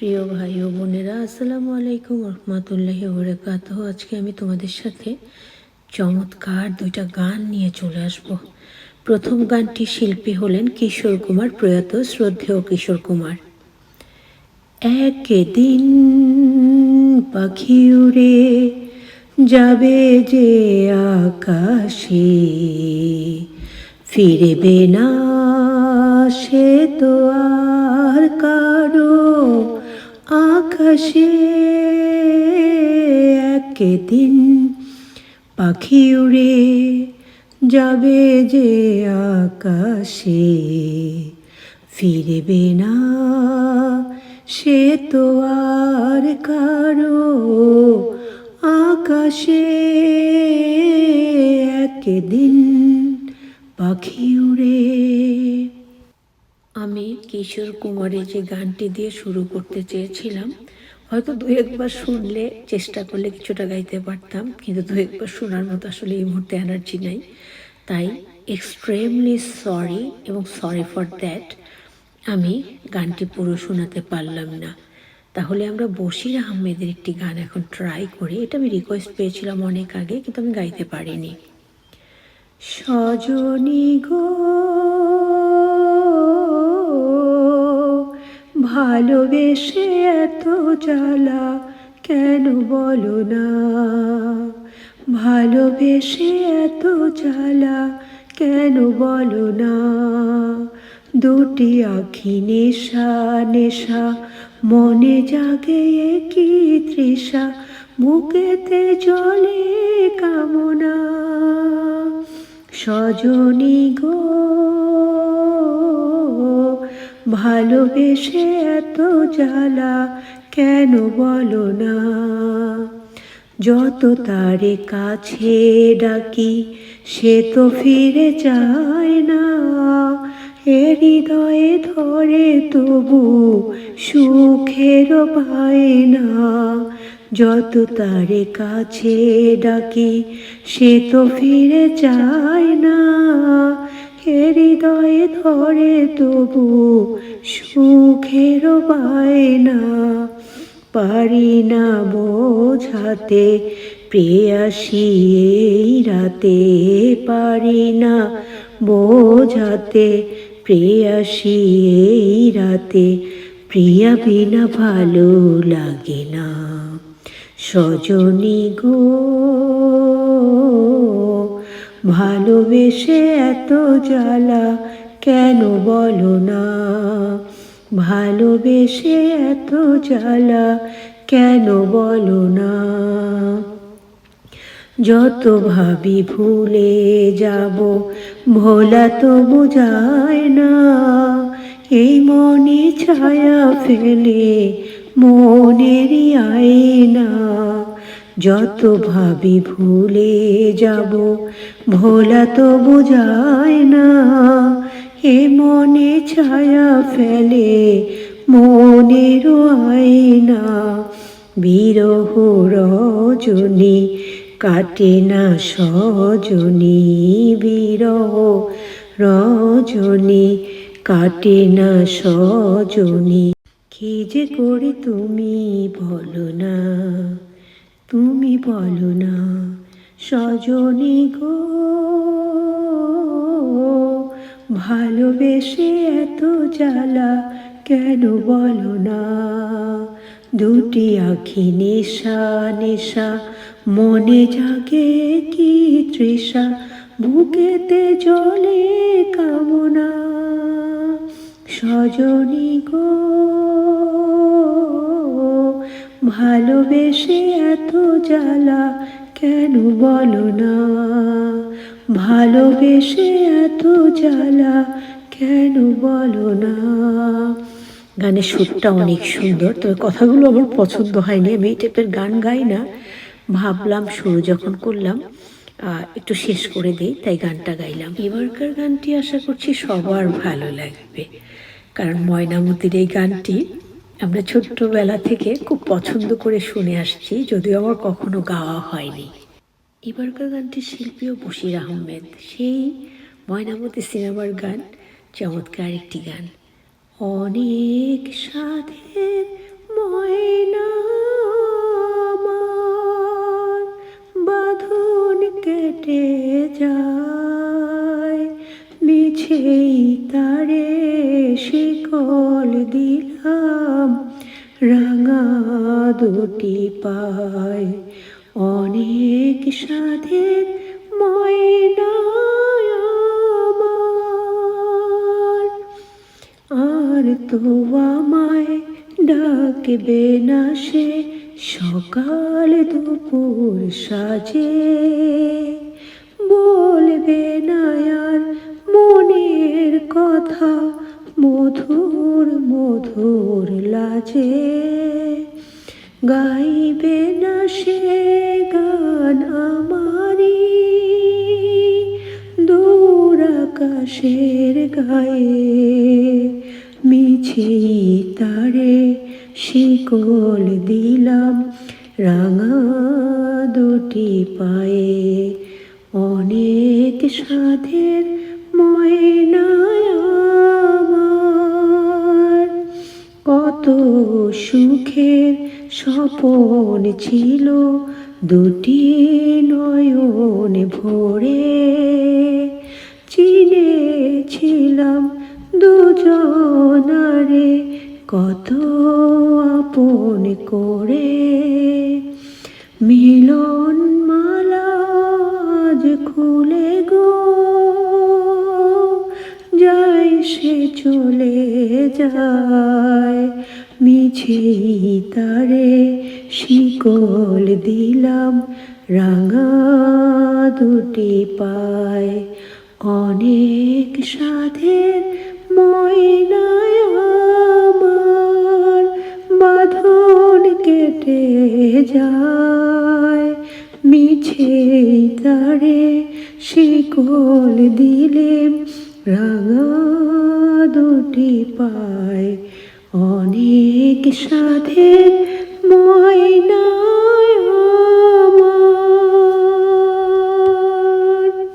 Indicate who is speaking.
Speaker 1: প্রিয় ভাই ও বোনেরা, আসসালামু আলাইকুম রহমতুল্লাহি বরকাত আজকে আমি তোমাদের সাথে চমৎকার দুইটা গান নিয়ে চলে আসব। প্রথম গানটি শিল্পী হলেন কিশোর কুমার, প্রয়াত শ্রদ্ধেয় কিশোর কুমার। একদিন পাখি উড়ে যাবে যে আকাশে, ফিরবে না সে তো আর আকাশে একদিন পাখি উড়ে যাবে যে আকাশে, ফিরবে না সে তো আর কারও আকাশে। একদিন পাখি উড়ে আমি কিশোর কুমারের যে গানটি দিয়ে শুরু করতে চেয়েছিলাম হয়তো দু একবার শুনলে চেষ্টা করলে কিছুটা গাইতে পারতাম, কিন্তু দু একবার শোনার মতো আসলে এই মুহূর্তে এনার্জি নাই। তাই এক্সট্রিমলি সরি এবং সরি ফর দ্যাট আমি গানটি পুরো শোনাতে পারলাম না। তাহলে আমরা বশির আহমেদের একটি গান এখন ট্রাই করি। এটা আমি রিকোয়েস্ট পেয়েছিলাম অনেক আগে, কিন্তু আমি গাইতে পারিনি। সজনী গো ভালোবেসে এত জ্বালা কেন বলো না? ভালোবেসে এত জ্বালা কেন বলো না? দুটি আখি নেশা নেশা, মনে জাগে কি তৃষা, বুকেতে জলে কামনা। সজনী গো ভালোবেসে এত জ্বালা কেন বলো না? যত তারে কাছে ডাকি, সে তো ফিরে যায় না। এ হৃদয়ে ধরে তবু সুখের পায় না। যত তারে কাছে ডাকি, সে তো ফিরে যায় না। হৃদয়ে ধরে তবু সুখের না পারি না বোঝাতে, প্রেয়াসী এই রাতে পারি না বোঝাতে, প্রেয়াসী এই রাতে প্রিয়া বিনা ভালো লাগে না। সজনী গো ভালোবেসে এত জ্বালা কেন বলো না? ভালোবেসে এত জ্বালা কেন বলো না? যত ভাবি ভুলে যাব, ভোলা তো বোঝায় না। এই মনে ছায়া ফেলে মনেরই আয়না। যত ভাবি ভুলে যাব, ভোলা তো বোঝায় না। এ মনে ছায়া ফেলে, মনের আয়না। বিরহ রজনী, কাটে না সজনী। বিরহ রজনী, কাটে না সজনী। কি যে করি তুমি বলো না। তুমি বলো না, সজনী গো, ভালোবেসে এত জ্বালা কেন বলো না? দুটি আখি নেশা নেশা, মনে জাগে কি তৃষা, বুকেতে জলে কামনা। সজনী গো ভালোবেসে এত জ্বালা কেন বলো না? ভালোবেসে এত জ্বালা কেন বলো না? গানের সুরটা অনেক সুন্দর, তবে কথাগুলো আমার পছন্দ হয়নি। আমি এই টাইপের গান গাই না। ভাবলাম শুরু যখন করলাম একটু শেষ করে দিই, তাই গানটা গাইলাম। এবারকার গানটি আশা করছি সবার ভালো লাগবে। কারণ ময়নামতির এই গানটি আমরা ছোট্টবেলা থেকে খুব পছন্দ করে শুনে আসছি, যদিও আমার কখনো গাওয়া হয়নি। এবারকার গানটি শিল্পীও বশির আহমেদ। সেই ময়নামতি সিনেমার গান, চমৎকার একটি গান। অনেক সাধের ময়না বাঁধন কেটে যায়। দুটি পায়। অনেক সাধের ময়না আর তো আমায় ডাকবে না সে, সকাল দুপুর সাজে। বলবে না আর মনের কথা, মধুর মধুর লাজে। গাইবে না সে গান আমারি দূর আকাশের গায়ে মিছে তারে শিকল দিলাম, রাঙা দুটি পায়ে। অনেক সাধের ময়নায় কত সুখের স্বপন ছিল, দুটি নয়ন ভরে চিনেছিলাম দুজনারে, কত আপন করে। মিলন মালাজ খুলে গো যায় সে চলে যায়। মিছেই তারে শিকল দিলাম, রাঙা দুটি পায়। অনেক সাধের ময়নায় আমার বাঁধন কেটে যায়। মিছেই তারে শিকল দিলে রাঙা দুটি পায়। অনেক সাধে ময়না